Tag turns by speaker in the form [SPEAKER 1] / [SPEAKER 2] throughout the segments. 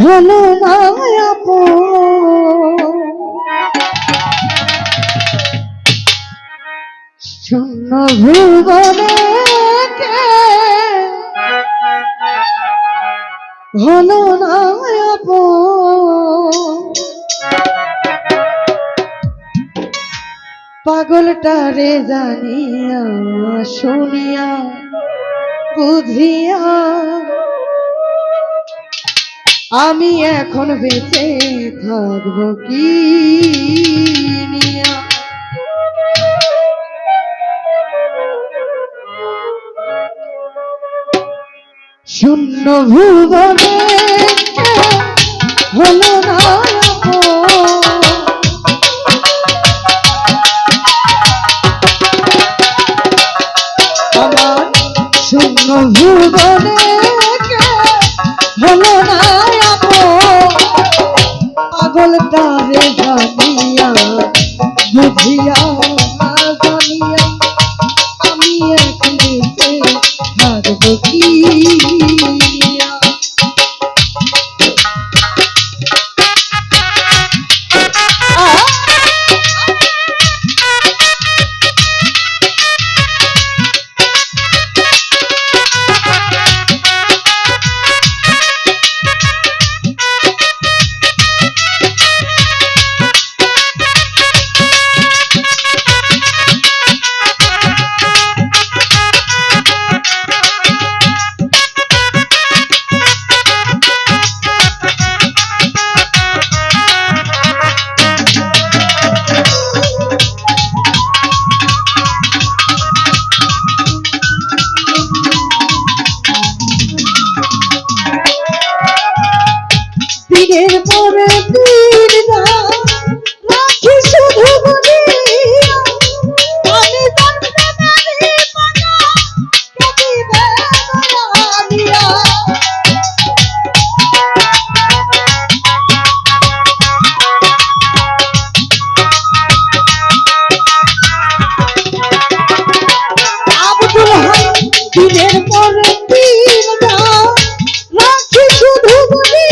[SPEAKER 1] বলো না শূন্য ভুবনে হলো না পাগলটারে জানিয়া শুনিয়া বুঝিয়া আমি এখন বেঁচে থাকব কি শূন্য ভুবনে বুঝিয়া দিনের পরে দিন রাখি শুধু বলি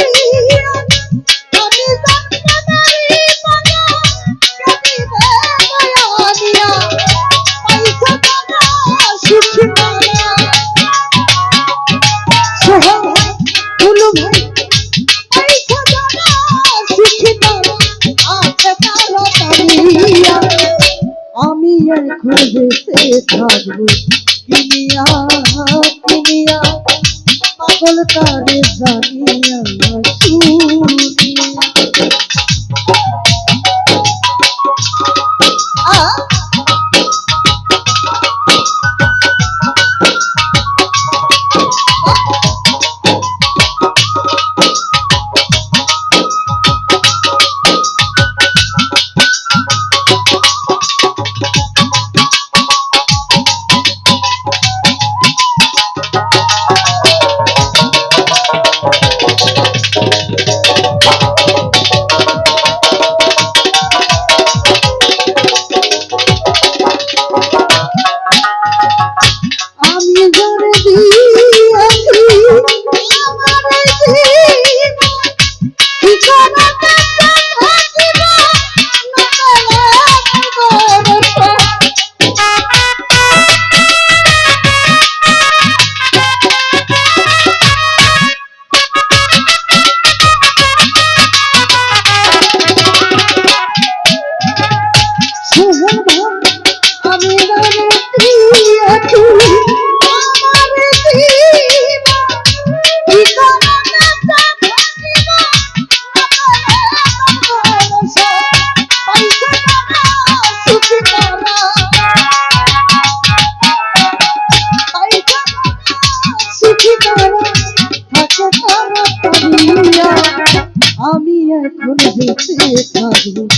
[SPEAKER 1] আমি আর খুঁজেতে থাকবো কিনিয়া কিনিয়া পাগল তারে জানিয়া Mm-hmm.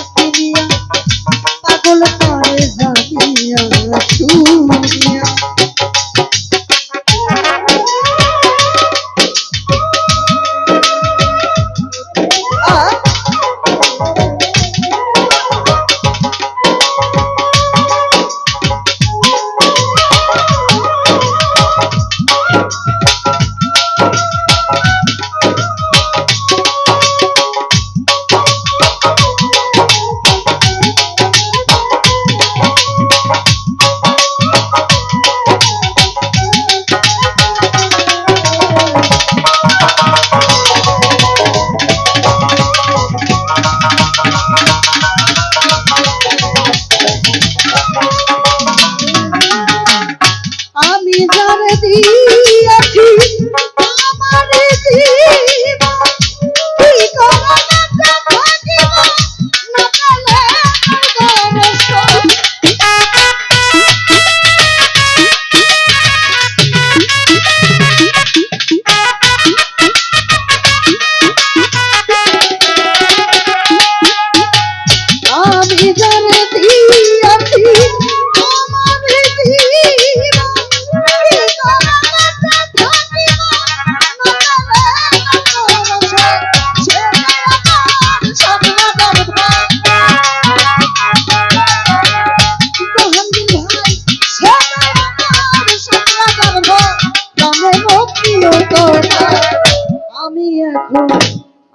[SPEAKER 1] এখন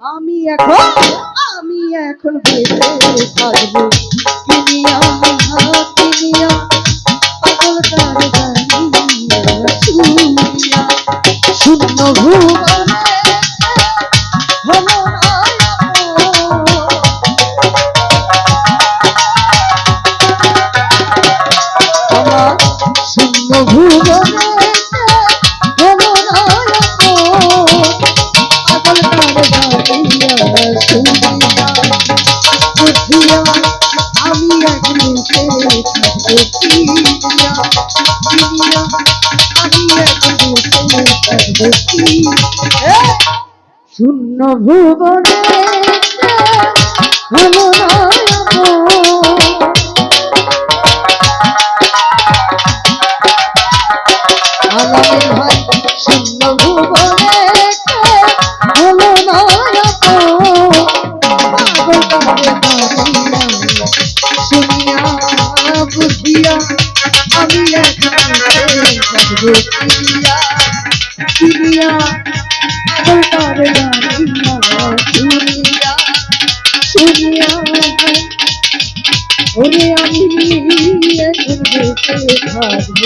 [SPEAKER 1] আমি এখন আমি এখন ভেবে থাকব কিনিয়া কিনিয়া পাগল তার গানিয়া শুনিয়া, শূন্য ভুবন দেখি শূন্য ভুবনে চুরিয়া দরবারে আসিয়া চুরিয়া চুরিয়া ওরে আমি এখন বেঁচে থাকব